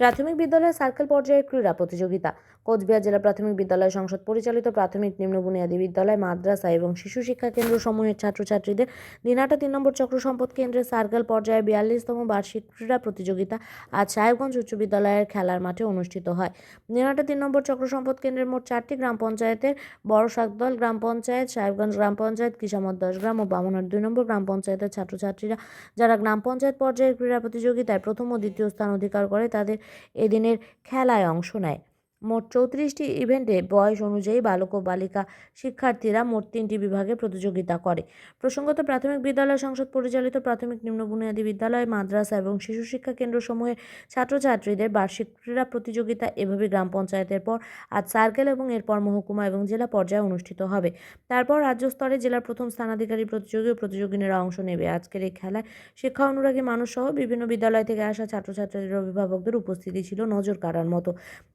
প্রাথমিক বিদ্যালয় সার্কেল পর্যায়ের ক্রীড়া প্রতিযোগিতা। কোচবিহার জেলা প্রাথমিক বিদ্যালয় সংসদ পরিচালিত প্রাথমিক নিম্ন বুনিয়াদী বিদ্যালয়, মাদ্রাসা এবং শিশু শিক্ষা কেন্দ্র সমূহের ছাত্রছাত্রীদের দিনাটা তিন নম্বর চক্র সম্পদ কেন্দ্রের সার্কেল পর্যায়ে বিয়াল্লিশতম বার্ষিক ক্রীড়া প্রতিযোগিতা আজ সাহেবগঞ্জ উচ্চ বিদ্যালয়ের খেলার মাঠে অনুষ্ঠিত হয়। দিনাটা তিন নম্বর চক্র সম্পদ কেন্দ্রের মোট চারটি গ্রাম পঞ্চায়েতের বড় শাকদল গ্রাম পঞ্চায়েত, সাহেবগঞ্জ গ্রাম পঞ্চায়েত কিসামত দশ গ্রাম ও বামনার দুই নম্বর গ্রাম পঞ্চায়েতের ছাত্রছাত্রীরা যারা গ্রাম পঞ্চায়েত পর্যায়ের ক্রীড়া প্রতিযোগিতায় প্রথম ও দ্বিতীয় স্থান অধিকার করে, তাদের এদিনের খেলায় অংশ নেয়। মোট চৌত্রিশটি ইভেন্টে বয়স অনুযায়ী বালক ও বালিকা শিক্ষার্থীরা মোট তিনটি বিভাগে প্রতিযোগিতা করে। প্রসঙ্গত, প্রাথমিক বিদ্যালয়, সংসদ পরিচালিত প্রাথমিক নিম্ন বুনিয়াদী বিদ্যালয়, মাদ্রাসা এবং শিশু শিক্ষা কেন্দ্রসমূহের ছাত্রছাত্রীদের বার্ষিক ক্রীড়া প্রতিযোগিতা এভাবে গ্রাম পঞ্চায়েতের পর আজ সার্কেল এবং এরপর মহকুমা এবং জেলা পর্যায়ে অনুষ্ঠিত হবে। তারপর রাজ্য স্তরে জেলার প্রথম স্থানাধিকারী প্রতিযোগী ও প্রতিযোগিনীরা অংশ নেবে। আজকের এই খেলায় শিক্ষা অনুরাগী মানুষ সহ বিভিন্ন বিদ্যালয় থেকে আসা ছাত্রছাত্রীদের অভিভাবকদের উপস্থিতি ছিল নজর কাড়ার মতো।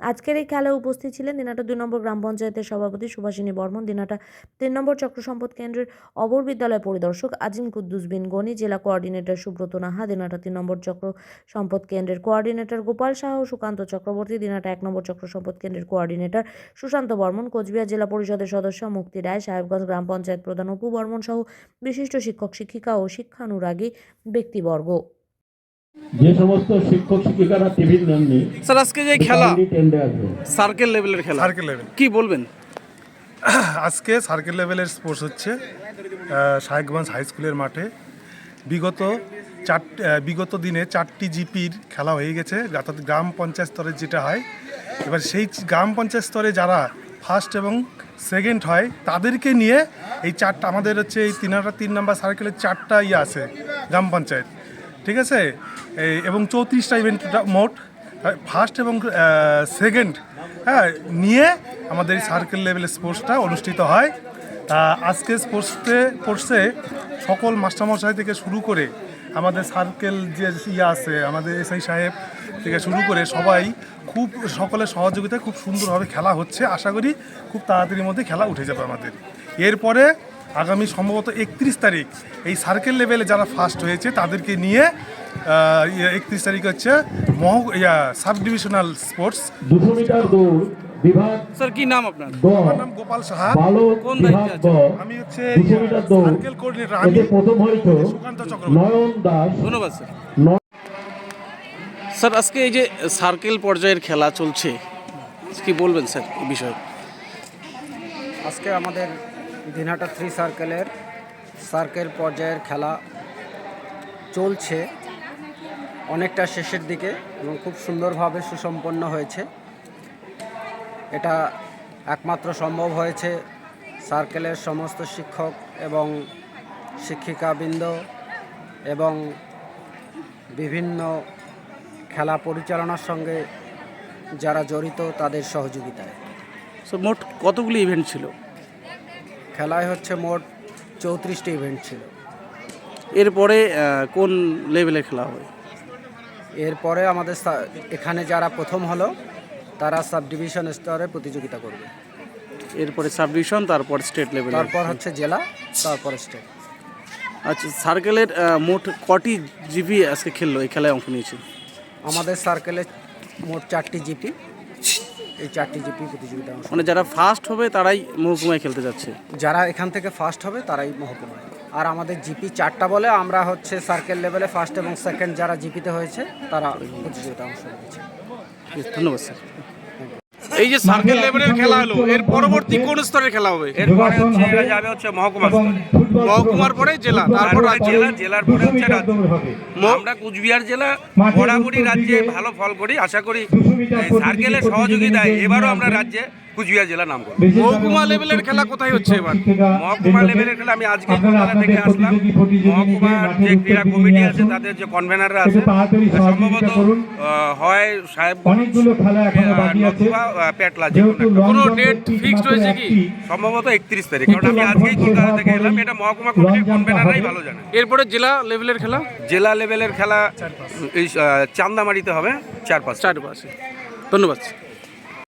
আজকের এই খেলায় উপস্থিত ছিলেন দিনাটা দুই নম্বর গ্রাম পঞ্চায়েতের সভাপতি সুভাষিনী বর্মন। দিনাটা তিন নম্বর চক্র সম্পদ কেন্দ্রের অবর বিদ্যালয় পরিদর্শক আজিম কুদ্দুস বিন গনি, জেলা কোঅর্ডিনেটর সুব্রত নাহা, দিনাটা তিন নম্বর চক্র সম্পদ কেন্দ্রের কোঅর্ডিনেটর গোপাল শাহ ও সুকান্ত চক্রবর্তী, দিনাটা এক নম্বর চক্র সম্পদ কেন্দ্রের কোঅর্ডিনেটর সুশান্ত বর্মন, কোচবিহার জেলা পরিষদের সদস্য মুক্তি রায়, সাহেবগঞ্জ গ্রাম পঞ্চায়েত প্রধান অপু বর্মন সহ বিশিষ্ট শিক্ষক, শিক্ষিকা ও শিক্ষানুরাগী ব্যক্তিবর্গ। যে সমস্ত শিক্ষক শিক্ষিকারা টিভির নেননি স্যার আজকে যে খেলা সার্কেল লেভেলের খেলা। সার্কেল লেভেল কি বলবেন? আজকে সার্কেল লেভেলের স্পোর্টস হচ্ছে আহ, সাহেবগঞ্জ হাই স্কুলের মাঠে। বিগত চার বিগত দিনে চারটি জিপির খেলা হয়ে গেছে অর্থাৎ গ্রাম পঞ্চায়েত স্তরে যেটা হয় এবার সেই গ্রাম পঞ্চায়েত স্তরে যারা ফার্স্ট এবং সেকেন্ড হয় তাদেরকে নিয়ে এই চারটা আমাদের হচ্ছে এই তিনাটা তিন নাম্বার সার্কেলের চারটা ইয়ে আছে গ্রাম পঞ্চায়েত। ঠিক আছে? এবং চৌত্রিশটা ইভেন্ট মোট ফার্স্ট এবং সেকেন্ড হ্যাঁ নিয়ে আমাদের এই সার্কেল লেভেলের স্পোর্টসটা অনুষ্ঠিত হয়। তা আজকে স্পোর্টসে স্পোর্টসে সকল মাস্টারমশাই থেকে শুরু করে আমাদের সার্কেল যে ইয়ে আছে, আমাদের এসআই সাহেব থেকে শুরু করে সবাই খুব, সকলের সহযোগিতায় খুব সুন্দরভাবে খেলা হচ্ছে। আশা করি খুব তাড়াতাড়ির মধ্যে খেলা উঠে যাবে আমাদের। এরপরে আগামী সম্ভবত একত্রিশ তারিখ এই সার্কেল লেভেলে যারা ফার্স্ট হয়েছে তাদেরকে নিয়ে একত্রিশ তারিখ হচ্ছে মহ ইয়া সাব ডিভিশনাল স্পোর্টস দুশো মিটার দৌড় বিভাগ স্যার কি নাম আপনার? আমার নাম গোপাল সাহা। কোন দায়িত্বে আমি হচ্ছে সার্কেল কোঅর্ডিনেটর আমি প্রথম হয়েছে সুকান্ত চক্রবর্তী। নয়ন দাস। ধন্যবাদ স্যার। স্যার আজকে এই যে সার্কেল পর্যায়ের খেলা চলছে কি বলবেন স্যার এই বিষয়ে? আজকে আমাদের দিনহাটা থ্রি সার্কেলের, সার্কেল পর্যায়ের খেলা চলছে অনেকটা শেষের দিকে এবং খুব সুন্দরভাবে সুসম্পন্ন হয়েছে। এটা একমাত্র সম্ভব হয়েছে সার্কেলের সমস্ত শিক্ষক এবং শিক্ষিকাবৃন্দ এবং বিভিন্ন খেলা পরিচালনার সঙ্গে যারা জড়িত তাদের সহযোগিতায়। মোট কতগুলি ইভেন্ট ছিল? খেলায় হচ্ছে মোট চৌত্রিশটি ইভেন্ট ছিল। এরপরে কোন লেভেলে খেলা হয়? এরপরে আমাদের এখানে যারা প্রথম হলো তারা সাব ডিভিশন স্তরে প্রতিযোগিতা করবে। এরপরে সাব ডিভিশন তারপর স্টেট লেভেল তারপর হচ্ছে জেলা তারপর স্টেট আচ্ছা সার্কেলের মোট কটি জিপি আজকে খেললো? এই খেলায় অংশ নিয়েছে। আমাদের সার্কেলে মোট চারটি জিপি এই চারটি জিপি প্রতিযোগিতা অংশ মানে যারা ফার্স্ট হবে তারাই মহকুমায় খেলতে যাচ্ছে? যারা এখান থেকে ফার্স্ট হবে তারাই মহকুমায়। আর আমাদের জিপি চারটা বলে আমরা হচ্ছে সার্কেল লেভেলে ফার্স্ট এবং সেকেন্ড যারা জিপিতে হয়েছে তারা প্রতিযোগিতা অংশ নিয়েছে ধন্যবাদ স্যার এই যে সার্কেল লেভেলের খেলা হলো এর পরবর্তী কোন স্তরের খেলা হবে? এরপরে হচ্ছে এরা যাবে হচ্ছে মহকুমা স্তরে। মহকুমার পরে জেলা তারপর জেলা জেলার পরে হচ্ছে রাজ্য। আমরা কুচবিহার জেলা বরাবরই রাজ্যে ভালো ফল করি। আশা করি এই সার্কেলের সহযোগিতায় এবারও আমরা রাজ্যে কুচবিহার জেলা নাম করব মহকুমা লেভেলের খেলা কোথায় হচ্ছে এবার? মহকুমা লেভেলের খেলা আমি আজকে কলকাতা থেকে আসলাম। মহকুমার যে ক্রীড়া কমিটি আছে তাদের যে কনভেনাররা আছে সম্ভবত হয় সাহেব অনেকগুলো খেলা এখনও বাকি আছে। পেটলা যে কোনো ডেট ফিক্সড হয়েছে কি? সম্ভবত একত্রিশ তারিখ। কারণ আমি আজকেই কলকাতা থেকে এলাম এটা মহকুমা কমিটির কনভেনাররাই ভালো জানে। এরপরে জেলা লেভেলের খেলা? জেলা লেভেলের খেলা এই চান্দামারিতে হবে চার পাঁচ চার পাশে ধন্যবাদ।